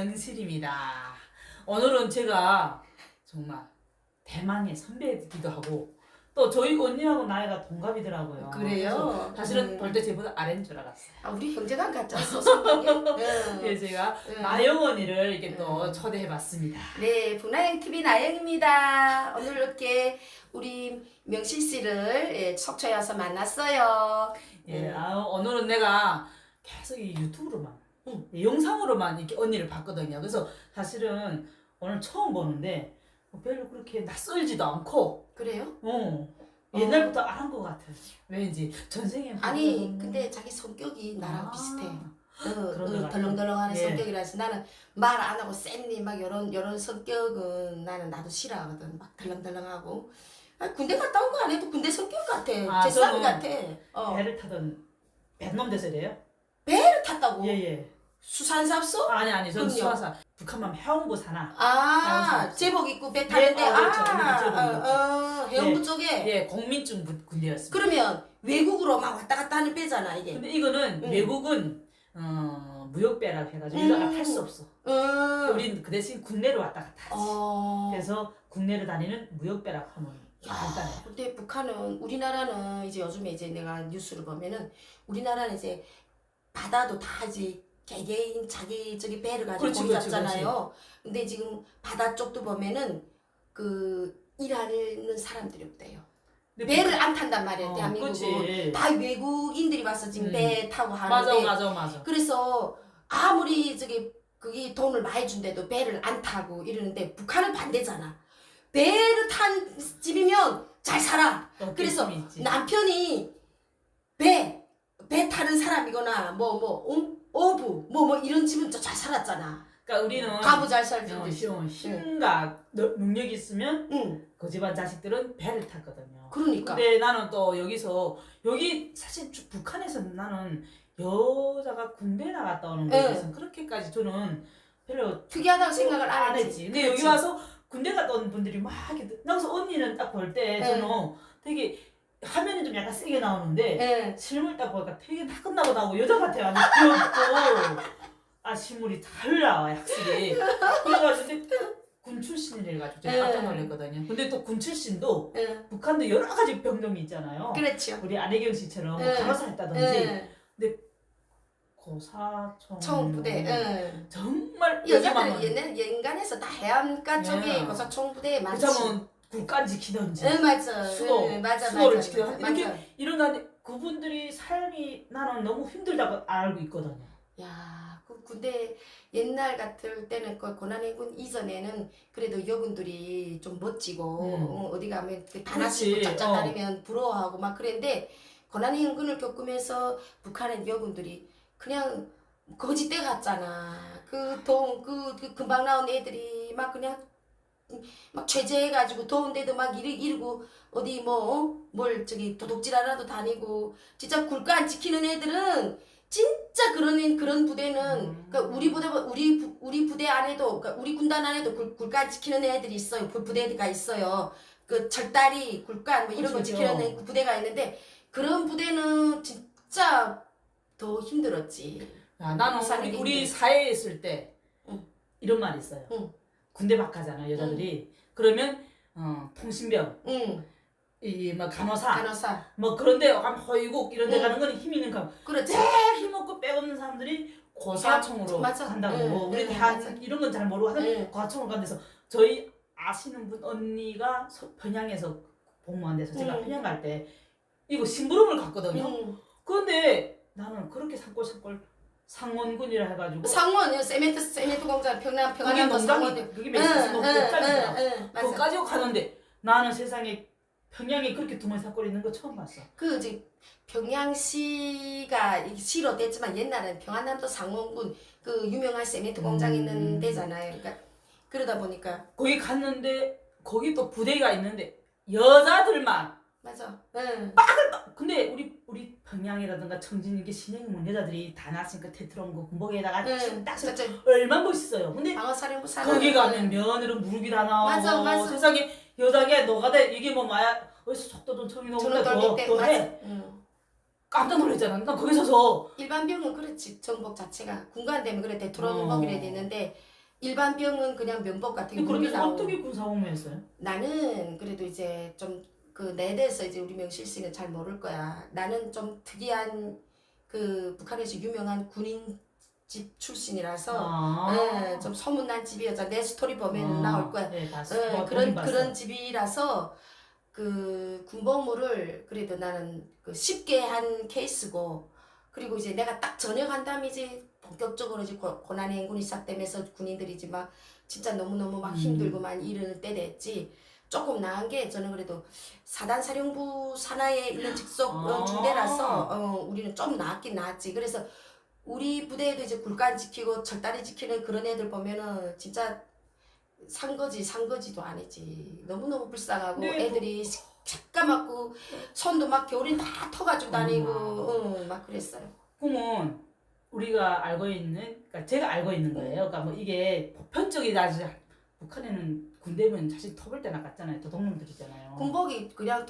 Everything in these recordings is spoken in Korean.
김영실입니다. 오늘은 제가 정말 대망의 선배이기도 하고 또 저희 언니하고 나이가 동갑이더라고요. 그래요? 사실은 음. 볼때 제보다 아래인 줄 알았어요. 아, 우리 형제간 같았어. 응. 그래서 제가 응. 나영 언니를 이렇게 또 음. 초대해봤습니다. 네, 분화영 TV 나영입니다. 오늘 이렇게 우리 명실 씨를 예, 속초에 와서 만났어요. 예, 음. 아, 오늘은 내가 계속 이 유튜브로만, 영상으로만 이렇게 언니를 봤거든요. 그래서 사실은 오늘 처음 보는데 뭐 별로 그렇게 낯설지도 않고, 그래요? 어, 옛날부터 알은 것 같아요. 왠지 전생에 아니, 근데 자기 성격이 나랑 아, 비슷해. 어, 어, 같아요. 덜렁덜렁하는 예. 성격이라서 나는 말 안 하고 쌩니 막 이런 이런 성격은 나는 나도 싫어하거든. 막 덜렁덜렁하고. 아, 군대 갔다 온 거 안 해도 군대 성격 같아. 아, 제 사람 같아. 어. 배를 타던 배놈 이래요? 배를 탔다고? 예예. 수산삽소? 아니 아니 저는 그럼요. 수화사 북한만 해운부 사나. 아. 제복 입고 배 타는데 예, 어, 그렇죠. 아, 제복 어. 어, 해운부 예. 쪽에 예 공민중 군- 군대였습니다. 그러면 외국으로 막 왔다 갔다 하는 배잖아 이게. 근데 이거는 음. 외국은 어, 무역배라고 해가지고 음. 여자가 탈수 없어. 음. 우린 그 대신 국내로 왔다 갔다 하지. 어. 그래서 국내로 다니는 무역배라고 하면 간단해. 근데 북한은 우리나라는 이제 요즘에 이제 내가 뉴스를 보면은 우리나라는 이제 바다도 다 이제 개개인 자기 저기 배를 가지고 그렇지, 거기 그렇지, 잡잖아요. 근데 지금 바다 쪽도 보면은 그 일하는 사람들이 없대요. 배를 안 탄단 말이에요. 어, 대한민국은 그렇지. 다 외국인들이 와서 지금 음. 배 타고 맞아 하는데 맞아 맞아. 그래서 아무리 저기 그게 돈을 많이 준대도 배를 안 타고 이러는데 북한은 반대잖아. 배를 탄 집이면 잘 살아. 또 그래서. 남편이 배, 배 타는 사람이거나 뭐, 뭐, 응? 어부, 뭐, 뭐 이런 집은 저잘 살았잖아. 그러니까 우리는 가부 잘 어, 살던데. 힘- 힘과 너- 능력이 있으면 응, 그 집안 자식들은 배를 탔거든요. 그러니까. 근데 나는 또 여기서 여기 사실 주- 북한에서 나는 여자가 군대 나갔다 오는 거에 네. 대해서 그렇게까지 저는 별로 특이하다고 생각을 안안 했지. 근데 여기 와서 군대 갔다 온 분들이 막 이렇게 나가서 언니는 딱 볼 때 네. 저는 되게 화면이 좀 약간 세게 나오는데 예. 실물 딱 보니까 되게 다 끝나고 나고 여자 같아요. 아주 귀엽고 아 실물이 달라 확실히. 그래가지고 군 출신이래가지고 제가 네. 깜짝 놀랐거든요. 근데 또 군 출신도 예. 북한도 여러 가지 병동이 있잖아요. 그렇죠. 우리 안혜경 씨처럼 뭐 네. 간호사 했다든지 예. 고사총 청부대. 예. 정말 여자들 옛날 연간에서 다 해안가 쪽에 예. 고사총부대 많지. 그자면 굴간 지키던지 응 맞아. 수도, 응, 맞아 수도를 맞아. 지키던 맞아. 이렇게 맞아. 이런다는데 그분들이 삶이 나는 너무 힘들다고 알고 있거든요. 야, 그 군대 옛날 같을 때는 그 고난해군 이전에는 그래도 여군들이 좀 멋지고 음. 어, 어디 가면 그 그렇지, 단아시고 짝짝 어. 다니면 부러워하고 막 그랬는데 고난해군을 겪으면서 북한의 여군들이 그냥 거지대 같잖아. 그 더운 그, 그 금방 나온 애들이 막 그냥 막 최제해가지고 더운데도 막 이르, 이르고 어디 뭐 뭘 저기 도둑질 하러도 다니고 진짜 굴가 안 지키는 애들은 진짜 그런 애- 그런 부대는 음. 그러니까 우리 부대 우리 부- 우리 부대 안에도 그러니까 우리 군단 안에도 굴, 굴간 지키는 애들이 있어요. 부- 부대가 있어요. 그 철다리 굴간 뭐 이런 거 그렇죠. 지키는 애- 부대가 있는데 그런 부대는 진짜 더 힘들었지. 야, 나는 우리, 게 우리. 사회에 있을 때 응. 이런 말이 있어요. 응. 군대 막 가잖아 여자들이. 그러면 어, 통신병, 응. 이뭐 간호사, 간호사. 뭐 그런데 가면 허위국 이런 데 응. 가는 건힘 있는 가. 그렇지. 제일 힘없고 빼없는 사람들이 고사총으로 맞아. 간다고. 응, 우리 응, 다 맞아. 이런 건 잘 모르고 하는 응. 고사총으로 간 데서 저희 아시는 분 언니가 서- 평양에서 복무한 데서 제가 응. 평양 갈 때 이거 심부름을 갔거든요. 응. 그런데 나는 그렇게 산골산골 상원군이라 해가지고 상원 세멘트 세멘트 공장 평양 그게 평안도 상원. 농장이 그게 메시스 농장이더라. 그거 맞아. 가지고 가는데 나는 세상에 평양에 그렇게 두머리 산골 있는 거 처음 봤어. 그 이제 평양시가 이 시로 됐지만 옛날엔 평안남도 상원군 그 유명한 세멘트 공장 음. 있는 데잖아요. 그러니까 그러다 보니까 거기 갔는데 거기 또 부대가 있는데 여자들만 맞아. 응. 근데 우리 우리 평양이라든가 청진 이게 신행문 여자들이 다 나왔으니까 테트론 그 군복에다가 응. 딱 진짜 얼마나 멋있어요. 근데 방어사령부 사는 거기 가면 며느리 무릎이 다 나오고 맞아, 맞아. 세상에 여자게 너가 돼 이게 뭐 마야 어디서 속도 좀 처음이 저는 나오니까 돌릴 때 더더 맞아. 해. 응. 깜짝 놀랐잖아. 난 거기 서서 일반 병은 그렇지 정복 자체가 군관 되면 그래 어. 대투로군복이라 되는데 일반 병은 그냥 면복 같은 게 근데 나오고 어떻게 군사복무했어요? 나는 그래도 이제 좀 그 내 대해서 이제 우리 명실 씨는 잘 모를 거야. 나는 좀 특이한 그 북한에서 유명한 군인 집 출신이라서 아. 예, 좀 소문난 집이었잖아. 내 스토리 보면 아, 나올 거야. 네, 봤어. 예, 어, 그런 봤어. 그런 집이라서 그 군복무를 그래도 나는 그 쉽게 한 케이스고 그리고 이제 내가 딱 전역한 다음에 이제 본격적으로 이제 고- 고난의 행군이 시작되면서 군인들이 이제 막 진짜 너무너무 막 음. 힘들고 막 이러는 때 됐지 조금 나은 게 저는 그래도 사단 사령부 산하에 있는 직속 어, 아. 중대라서 어, 우리는 좀 나았긴 나았지 그래서 우리 부대에도 이제 굴간 지키고 절다리 지키는 그런 애들 보면은 진짜 산 거지 산 거지도 아니지 너무너무 불쌍하고 네, 애들이 새까맣고 손도 막 겨울엔 다 터가지고 다니고. 응, 막 그랬어요 그러면 우리가 알고 있는, 그러니까 제가 알고 있는 거예요. 그러니까 뭐 이게 보편적이다. 북한에는 군대면 사실 터볼 때 나 갔잖아요. 도둑놈들이잖아요. 군복이 그냥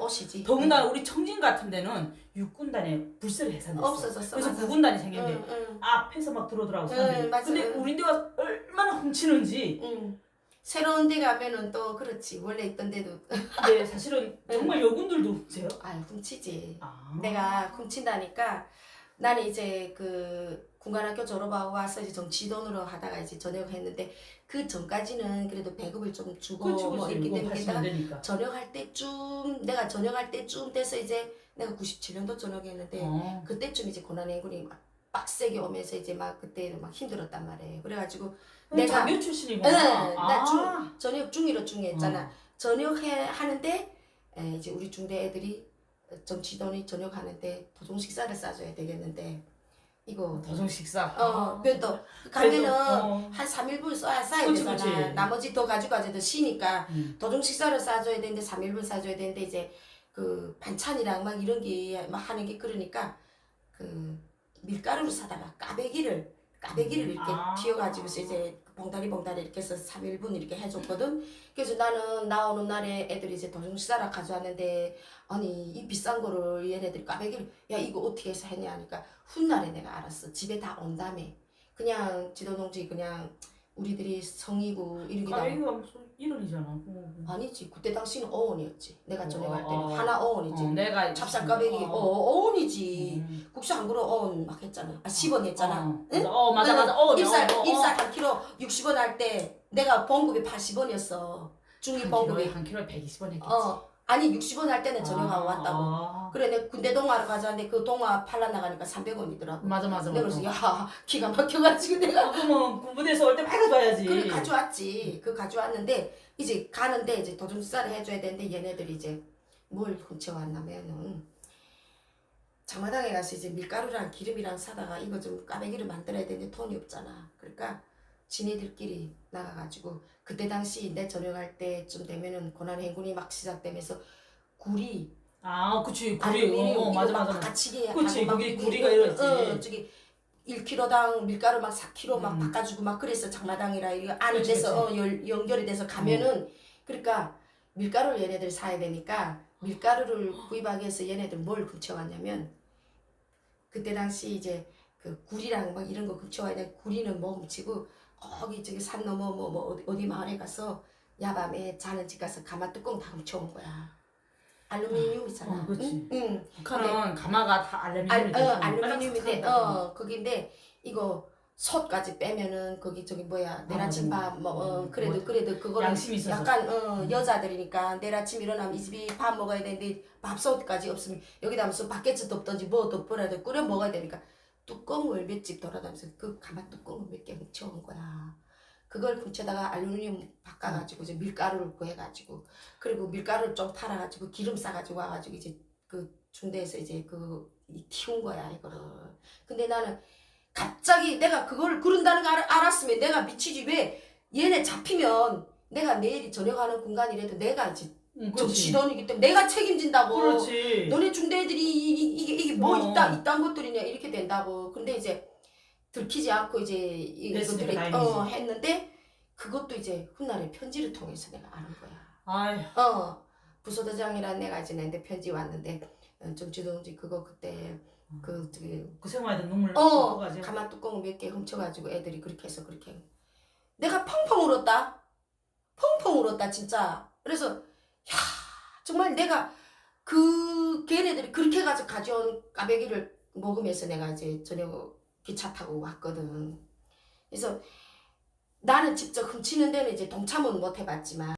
옷이지 예. 더군다나 우리 청진 같은 데는 육군단에 불세를 해산됐어. 없어졌어 그래서 맞아. 구군단이 생겼는데 응, 응, 앞에서 막 들어오더라고 응, 사람들이. 맞아. 근데 우리 데가 얼마나 훔치는지. 응. 새로운 데 가면은 또 그렇지 원래 있던 데도 근데 사실은 정말 여군들도 훔쳐요. 아유 훔치지 아. 내가 훔친다니까 나는 이제 그 군관학교 졸업하고 와서 이제 정치돈으로 하다가 이제 전역했는데 그 전까지는 그래도 배급을 좀 주고 뭐. 이렇게 되니까. 전역할 때쯤 내가 전역할 때쯤 돼서 이제 내가 97년도 전역했는데 어. 그때쯤 이제 고난행군이 막 빡세게 오면서 이제 막 그때 막 힘들었단 말이에요. 그래가지고 내가- 장교 출신이구나. 네, 나 아. 중- 전역 중위로 중위했잖아. 어. 전역해 하는데 에, 이제 우리 중대 애들이 정치돈이 전역하는데 도중 식사를 싸줘야 되겠는데 이거 도중 식사. 어, 면도 그래도, 가면은 어. 한 3일분 써야 싸야 그치, 되잖아. 그치. 나머지 더 가지고 와도 쉬니까 음. 도중 식사를 싸줘야 되는데 3일분 싸줘야 되는데 이제 그 반찬이랑 막 이런 게 막 하는 게 그러니까 그 밀가루를 사다가 까베기를 까베기를 이렇게 아. 튀어가지고서 이제 봉다리 봉다리 이렇게 해서 3일분 이렇게 해줬거든. 그래서 나는 나오는 날에 애들이 이제 도중 식사를 가져왔는데 아니 이 비싼 거를 얘네들이 까베기를 야 이거 어떻게 해서 했냐 하니까 훗날에 내가 알았어. 집에 다 온 다음에 그냥 지도농지 그냥 우리들이 성이고 이러기다 가위가 무슨 이런이잖아. 어. 아니지. 그때 당시는 어원이었지. 내가 전역할 어, 때는. 어. 하나 어원이지. 어, 내가 찹쌀가베기. 어, 어. 어 원이지. 음. 국수 한 그릇 어원 막 했잖아. 아 10원 했잖아. 어, 응? 어 맞아 맞아. 어, 입살 어, 어, 입살 한 킬로 60원 할 때 내가 봉급이 80원이었어. 중위 한 봉급이. 킬로에 한 킬로에 120원 했겠지. 어 아니 60원 할 때는 전역하고 아, 왔다고 아. 그래 내가 군대 동화를 가져왔는데 그 동화 팔라 나가니까 300원이더라고 맞아 맞아 내가. 그래서 야 기가 막혀가지고 내가 아, 그러면 군부대에서 올때 많이 가져와야지. 그걸 가져왔지. 그 가져왔는데 이제 가는데 이제 도중식사를 해줘야 되는데 얘네들이 이제 뭘 훔쳐왔냐면은 장마당에 가서 이제 밀가루랑 기름이랑 사다가 이거 좀 까베기를 만들어야 되는데 돈이 없잖아. 그러니까 지네들끼리 나가가지고 그때 당시 내 전역할 때쯤 되면은 고난 행군이 막 시작되면서 구리 아, 그치. 구리. 어, 어, 맞아 맞아. 받치기 그치, 그게 구리가 어, 이러지. 어, 저기 1kg당 밀가루 막 4kg 막 음. 바꿔주고 막 그랬어 장마당이라 이거 그치, 돼서 어, 열, 연결이 돼서 가면은 그러니까 밀가루를 얘네들 사야 되니까 밀가루를 구입하기 위해서 얘네들 뭘 훔쳐왔냐면 그때 당시 이제 그 구리랑 막 이런 거 훔쳐와야 돼 구리는 뭐 훔치고 거기 저기 산 넘어 뭐, 뭐 어디, 어디 마을에 가서 야밤에 자는 집 가서 가마 뚜껑 다 훔쳐온 거야 알루미늄 있잖아 어, 그치. 응? 응. 북한은 가마가 다 알, 알루미늄이 어, 알루미늄인데 어. 어 거긴데 이거 솥까지 빼면은 거기 저기 뭐야 내일 아침 맞아. 밥뭐 어, 음, 그래도 뭐, 그래도 그거는 양심이 있어서. 약간 어, 여자들이니까 내일 아침 일어나면 이 집이 밥 먹어야 되는데 밥솥까지 없으면 여기다 무슨 바켓도 없던지 뭐도 없더라도 끓여 먹어야 되니까 뚜껑을 몇집 돌아다니면서 그 가마 뚜껑을 몇 개 훔쳐온 거야. 그걸 훔쳐다가 알루미늄 바꿔가지고 이제 밀가루를 구해가지고 그리고 밀가루를 좀 팔아가지고 기름 싸가지고 와가지고 이제 그 중대에서 이제 그 이- 튀운 거야 이거를. 근데 나는 갑자기 내가 그걸 그런다는 걸 알, 알았으면 내가 미치지 왜 얘네 잡히면 내가 내일 저녁 하는 공간이라도 내가 이제 응, 저 그렇지. 지돈이기 때문에 내가 책임진다고. 그렇지. 너네 중대들이 이- 이- 이게 이게 뭐 어. 있다 이딴 것들이냐 이렇게 된다고. 근데 이제 들키지 않고 이제 됐으니까 이것들이 다행이지. 어 했는데 그것도 이제 훗날에 편지를 통해서 내가 아는 거야. 아휴. 어 부소대장이란 내가 이제 내한테 편지 왔는데 어, 정치동지 그거 그때 그 저기 그 생활에 눈물 어 쏟아가지고 가마 뚜껑 몇 개 훔쳐가지고 애들이 그렇게 해서 그렇게 해. 내가 펑펑 울었다 펑펑 울었다 진짜 그래서 야 정말 내가 그 걔네들이 그렇게 해가지고 가져온 까베기를 먹으면서 내가 이제 저녁 기차 타고 왔거든. 그래서 나는 직접 훔치는 데는 이제 동참은 못 해봤지만